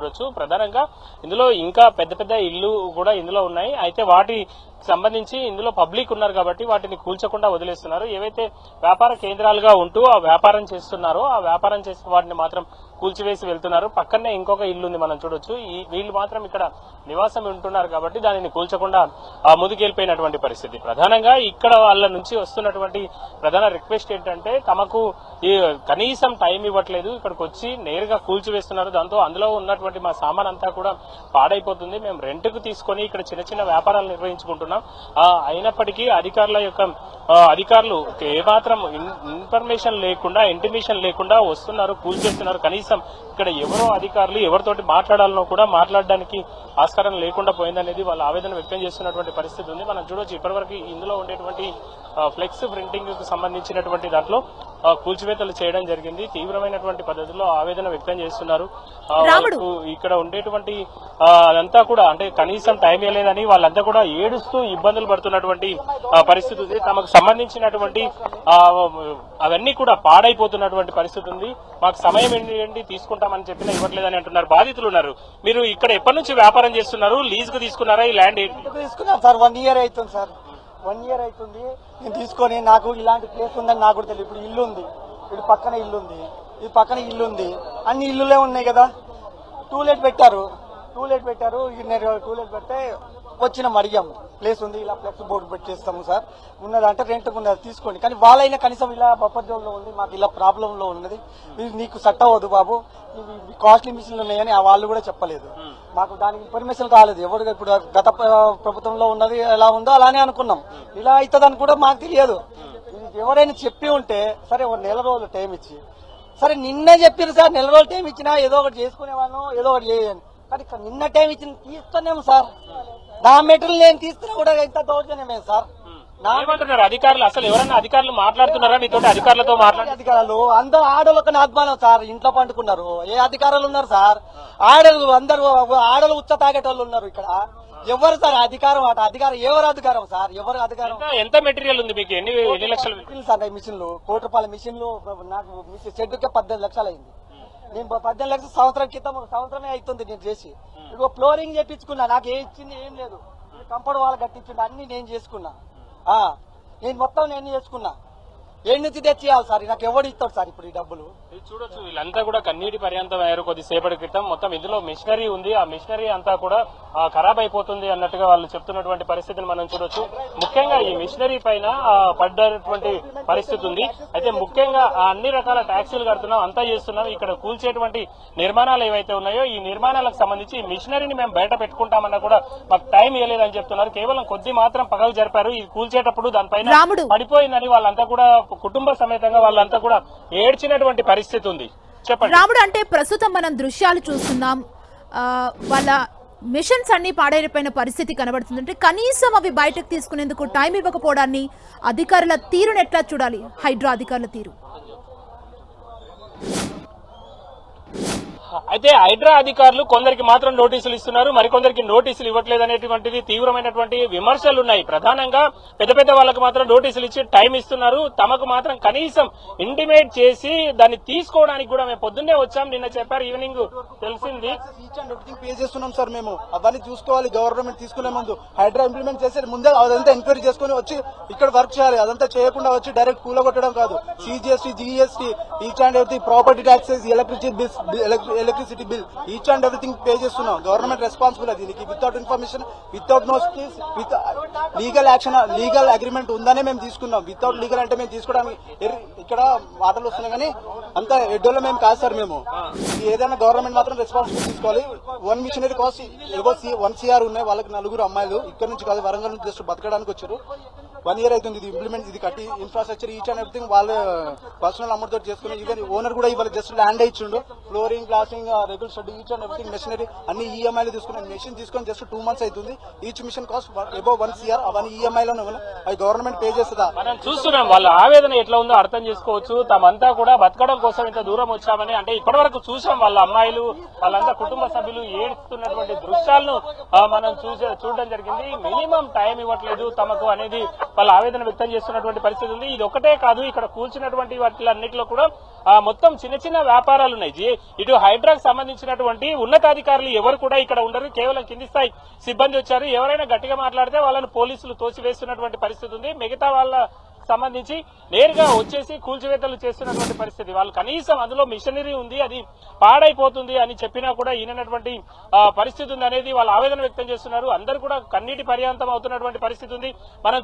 చూడొచ్చు ప్రధానంగా ఇందులో ఇంకా పెద్ద పెద్ద ఇల్లు కూడా ఇందులో ఉన్నాయి. అయితే వాటి సంబంధించి ఇందులో పబ్లిక్ ఉన్నారు కాబట్టి వాటిని కూల్చకుండా వదిలేస్తున్నారు. ఏవైతే వ్యాపార కేంద్రాలుగా ఉంటూ ఆ వ్యాపారం చేస్తున్నారో ఆ వ్యాపారం చేసిన వాటిని మాత్రం కూల్చివేసి వెళ్తున్నారు. పక్కనే ఇంకొక ఇల్లు ఉంది మనం చూడొచ్చు. ఈ వీళ్ళు మాత్రం ఇక్కడ నివాసం ఉంటున్నారు కాబట్టి దానిని కూల్చకుండా ఆ ముందుకెళ్ళిపోయినటువంటి పరిస్థితి. ప్రధానంగా ఇక్కడ వాళ్ళ నుంచి వస్తున్నటువంటి ప్రధాన రిక్వెస్ట్ ఏంటంటే తమకు ఈ కనీసం టైం ఇవ్వట్లేదు. ఇక్కడికి వచ్చి నేరుగా కూల్చివేస్తున్నారు. దాంతో అందులో ఉన్నటువంటి మా సామాన్ అంతా కూడా పాడైపోతుంది. మేము రెంట్కు తీసుకొని ఇక్కడ చిన్న చిన్న వ్యాపారాలు నిర్వహించుకుంటున్నాం. ఆ, అయినప్పటికీ అధికారుల యొక్క అధికారులు ఏమాత్రం ఇన్- ఇన్ఫర్మేషన్ లేకుండా ఇంటిమేషన్ లేకుండా వస్తున్నారు కూల్చేస్తున్నారు కనీసం ఇక్కడ ఎవరో అధికారులు ఎవరితోటి మాట్లాడాలనో కూడా మాట్లాడడానికి ఆస్కారం లేకుండా పోయిందనేది వాళ్ళ ఆవేదన వ్యక్తం చేస్తున్నటువంటి పరిస్థితి ఉంది. మనం చూడొచ్చు ఇప్పటివరకు ఇందులో ఉండేటువంటి ఫ్లెక్స్ ప్రింటింగ్కు సంబంధించినటువంటి దాంట్లో కూల్చివేతలు చేయడం జరిగింది. తీవ్రమైనటువంటి పద్ధతిలో ఆవేదన వ్యక్తం చేస్తున్నారు. ఇక్కడ ఉండేటువంటి అదంతా కూడా అంటే కనీసం టైం ఇవ్వలేదని వాళ్ళంతా కూడా ఏడుస్తూ ఇబ్బందులు పడుతున్నటువంటి పరిస్థితి ఉంది. తమకు సంబంధించినటువంటి అవన్నీ కూడా పాడైపోతున్నటువంటి పరిస్థితి ఉంది. మాకు సమయం ఏంటి తీసుకుంటామని చెప్పినా ఇవ్వట్లేదని అంటున్నారు. బాధితులు ఉన్నారు. మీరు ఇక్కడ ఎప్పటి నుంచి వ్యాపారం చేస్తున్నారు? లీజ్కు తీసుకున్నారా? ఈ ల్యాండ్ తీసుకున్నాను సార్. వన్ ఇయర్ అవుతుంది సార్. వన్ ఇయర్ అవుతుంది. నేను తీసుకొని నాకు ఇలాంటి ప్లేస్ ఉందని నాకు కూడా తెలియదు. ఇప్పుడు ఇల్లు ఉంది. ఇప్పుడు పక్కన ఇల్లు ఉంది. ఇది పక్కన ఇల్లు ఉంది. అన్ని ఇల్లులే ఉన్నాయి కదా. టూలెట్ పెట్టారు. టూలెట్ పెట్టారు. టూలెట్ పెడితే వచ్చినాం అడిగాము ప్లేస్ ఉంది. ఇలా ఫ్లెక్స్ బోర్డు పెట్టేస్తాము సార్. ఉన్నదంటే రెంట్ ఉన్నది తీసుకోండి. కానీ వాళ్ళైనా కనీసం ఇలా బొప్పర్జోన్లో ఉంది. మాకు ఇలా ప్రాబ్లంలో ఉన్నది. ఇది నీకు సెట్ అవ్వదు బాబు. ఇవి కాస్ట్లీ మిషన్లు ఉన్నాయని ఆ వాళ్ళు కూడా చెప్పలేదు. మాకు దానికి ఇన్ఫర్మేషన్ రాలేదు ఎవరు ఇప్పుడు గత ప్ర- ప్రభుత్వంలో ఉన్నది ఎలా ఉందో అలానే అనుకున్నాం. ఇలా అవుతుందని కూడా మాకు తెలియదు. ఇది ఎవరైనా చెప్పి ఉంటే సరే ఒక నెల రోజులు టైం ఇచ్చి సరే నిన్నే చెప్పారు సార్ నెల రోజులు టైం ఇచ్చినా ఏదో ఒకటి చేసుకునేవాళ్ళం ఏదో ఒకటి చేయను కానీ నిన్న టైం ఇచ్చిన తీస్తున్నాము సార్. నా మెటీరియల్ నేను తీస్తున్నా కూడా ఇంత దౌర్జన్యమే సార్. ఏమంటున్నారు? అధికారులు అసలు ఎవరన్నా అధికారులు మాట్లాడుతున్నారా? మీతోటి అధికారులతో మాట్లాడి అధికారులు అందరూ ఆడోళ్ళకి అధ్వానం సార్ ఇంట్లో పండుకున్నారు. ఏ అధికారులు ఉన్నారు సార్? ఆడలు అందరూ ఆడలు ఉచ్చ తాగేటోళ్ళు ఉన్నారు ఇక్కడ. ఎవరు సార్ అధికారం అట? అధికారం ఎవరు అధికారం సార్? ఎవరు అధికారం? ఎంత- మెటీరియల్ ఉంది మీకు? ఎన్ని ఎన్ని లక్షలు? సార్ మిషన్లు. కోటి రూపాయల మిషన్లు నాకు షెడ్కే పద్దెనిమిది లక్షలు అయింది. నేను పద్దెనిమిది లక్షలు సంవత్సరం క్రితం ఒక సంవత్సరమే అవుతుంది నేను చేసి. ఇదిగో ఫ్లోరింగ్ చేపించుకున్నా. నాకు ఏ ఇచ్చింది ఏం లేదు. కంపౌండ్ వాళ్ళు కట్టించుండే అన్ని నేను చేసుకున్నా. నేను మొత్తం నేను చేసుకున్నా. ఏడు నుంచి తెచ్చియాలి సార్? నాకు ఎవడు ఇస్తాడు సార్ ఇప్పుడు ఈ డబ్బులు? ఇది చూడొచ్చు వీళ్ళంతా కూడా కన్నీటి పర్యంతం అయ్యారు కొద్దిసేపటి క్రితం. మొత్తం ఇందులో మిషనరీ ఉంది. ఆ మిషనరీ అంతా కూడా ఆ, ఖరాబ్ అయిపోతుంది అన్నట్టుగా వాళ్ళు చెప్తున్నటువంటి పరిస్థితిని మనం చూడొచ్చు. ముఖ్యంగా ఈ మిషనరీ పైన పడ్డటువంటి పరిస్థితి ఉంది. అయితే ముఖ్యంగా ఆ అన్ని రకాల ట్యాక్సీలు కడుతున్నాం అంతా చేస్తున్నాం. ఇక్కడ కూల్చేటువంటి నిర్మాణాలు ఏవైతే ఉన్నాయో ఈ నిర్మాణాలకు సంబంధించి ఈ మిషనరీని మేము బయట పెట్టుకుంటామన్నా కూడా మాకు టైం ఇవ్వలేదని చెప్తున్నారు. కేవలం కొద్ది మాత్రం పగలు జరిపారు. ఇది కూల్చేటప్పుడు దానిపైన. పడిపోయిందని వాళ్ళంతా కూడా కుటుంబ సమేతంగా వాళ్ళంతా కూడా ఏడ్చినటువంటి పరిస్థితి ఉంది. చెప్పండి. రాముడు అంటే ప్రస్తుతం మనం దృశ్యాలు చూస్తున్నాం. వాళ్ళ మిషన్స్ అన్ని పాడైపోయిన పరిస్థితి కనబడుతుంది అంటే కనీసం అవి బయటకు తీసుకునేందుకు టైం ఇవ్వకపోవడాన్ని అధికారుల తీరును ఎట్లా చూడాలి? హైడ్రా అధికారుల తీరు. అయితే హైడ్రా అధికారులు కొందరికి మాత్రం నోటీసులు ఇస్తున్నారు. మరికొందరికి నోటీసులు ఇవ్వట్లేదు అనేటువంటిది తీవ్రమైనటువంటి విమర్శలు ఉన్నాయి ప్రధానంగా పెద్ద పెద్ద వాళ్ళకి మాత్రం నోటీసులు ఇచ్చి టైం ఇస్తున్నారు. తమకు మాత్రం కనీసం ఇంటిమేట్ చేసి దాన్ని తీసుకోవడానికి కూడా మేము పొద్దున్నే వచ్చాం. నిన్న చెప్పారు ఈవినింగ్ తెలిసింది. ఈచ్ అండ్ పే చేస్తున్నాం సార్ మేము. అవన్నీ చూసుకోవాలి గవర్నమెంట్ తీసుకునే ముందు. హైడ్రా ఇంప్లిమెంట్ చేసే ముందే అదంతా ఎంక్వైరీ చేసుకుని వచ్చి ఇక్కడ వర్క్ చేయాలి. అదంతా చేయకుండా వచ్చి డైరెక్ట్ కూలగొట్టడం కాదు. సిజిఎస్టీ జిఎస్టీ ఈచ్ అండ్ ఎవరి property taxes electricity bills electricity bill each and everything pay చేస్తున్నాం. గవర్నమెంట్ రెస్పాన్సిబుల్ దీనికి without information without notice with legal action legal agreement ఉందనే మేము తీసుకున్నాం. వితౌట్ లీగల్ అంటే మేము తీసుకోవడానికి ఇక్కడ మాటలు వస్తున్నాయి కానీ అంత ఎడ్డోలో మేము కాదు సార్ మేము. ఏదైనా గవర్నమెంట్ మాత్రం రెస్పాన్సిబిలిటీ తీసుకోవాలి. వన్ మిషనరీ కాస్ట్ ఏవో వన్ సిఆర్ ఉన్నాయి. వాళ్ళకి నలుగురు అమ్మాయిలు. ఇక్కడ నుంచి కాదు వరంగల్ నుంచి జస్ట్ బతకడానికి వచ్చారు. వన్ ఇయర్ అవుతుంది ఇది ఇంప్లిమెంట్ ఇది కట్టి ఇన్ఫ్రాస్ట్రక్చర్ ఈచ్ అండ్ ఎవ్రీథింగ్ వాళ్ళ పర్సనల్ అమౌంట్ తోటి చేసుకుని ఈవెన్ ఓనర్ కూడా ఇవాళ జస్ట్ ల్యాండ్ ఇచ్చిండు. Flooring glassing regular shed each and everything machinery అన్ని ఈఎంఐలు తీసుకున్నాం మెషిన్ తీసుకొని జస్ట్ టూ మంత్స్ అవుతుంది. Each machine cost above one CR అవన్నీ ఈఎంఐలో అవి గవర్నమెంట్ పే చేస్తుందా? మనం చూస్తున్నాం వాళ్ళ ఆవేదన ఎట్లా ఉందో అర్థం చేసుకోవచ్చు. తమంతా కూడా బతకడం కోసం ఇంత దూరం వచ్చామని అంటే ఇప్పటి వరకు చూసాం వాళ్ళ అమ్మాయిలు వాళ్ళంతా కుటుంబ సభ్యులు ఏడుస్తున్నటువంటి దృశ్యాలను మనం చూసే చూడడం జరిగింది. మినిమం టైం ఇవ్వట్లేదు తమకు అనేది వాళ్ళ ఆవేదన వ్యక్తం చేస్తున్నటువంటి పరిస్థితి ఉంది. ఇది ఒకటే కాదు ఇక్కడ కూల్చినటువంటి వాటిలన్నిటిలో కూడా మొత్తం చిన్న చిన్న వ్యాపారాలు ఉన్నాయి. ఇటు హైడ్రాకు సంబంధించినటువంటి ఉన్నతాధికారులు ఎవరు కూడా ఇక్కడ ఉండరు కేవలం కింది స్థాయి సిబ్బంది వచ్చారు. ఎవరైనా గట్టిగా మాట్లాడితే వాళ్ళని పోలీసులు తోసివేస్తున్నటువంటి పరిస్థితి ఉంది. మిగతా వాళ్ళ సంబంధించి నేరుగా వచ్చేసి కూల్చివేతలు చేస్తున్నటువంటి పరిస్థితి. వాళ్ళు కనీసం అందులో మిషనరీ ఉంది అది పాడైపోతుంది అని చెప్పినా కూడా ఈనటువంటి పరిస్థితి ఉంది అనేది వాళ్ళు ఆవేదన వ్యక్తం చేస్తున్నారు. అందరూ కూడా కన్నీటి పర్యాంతం అవుతున్నటువంటి పరిస్థితి ఉంది. మనం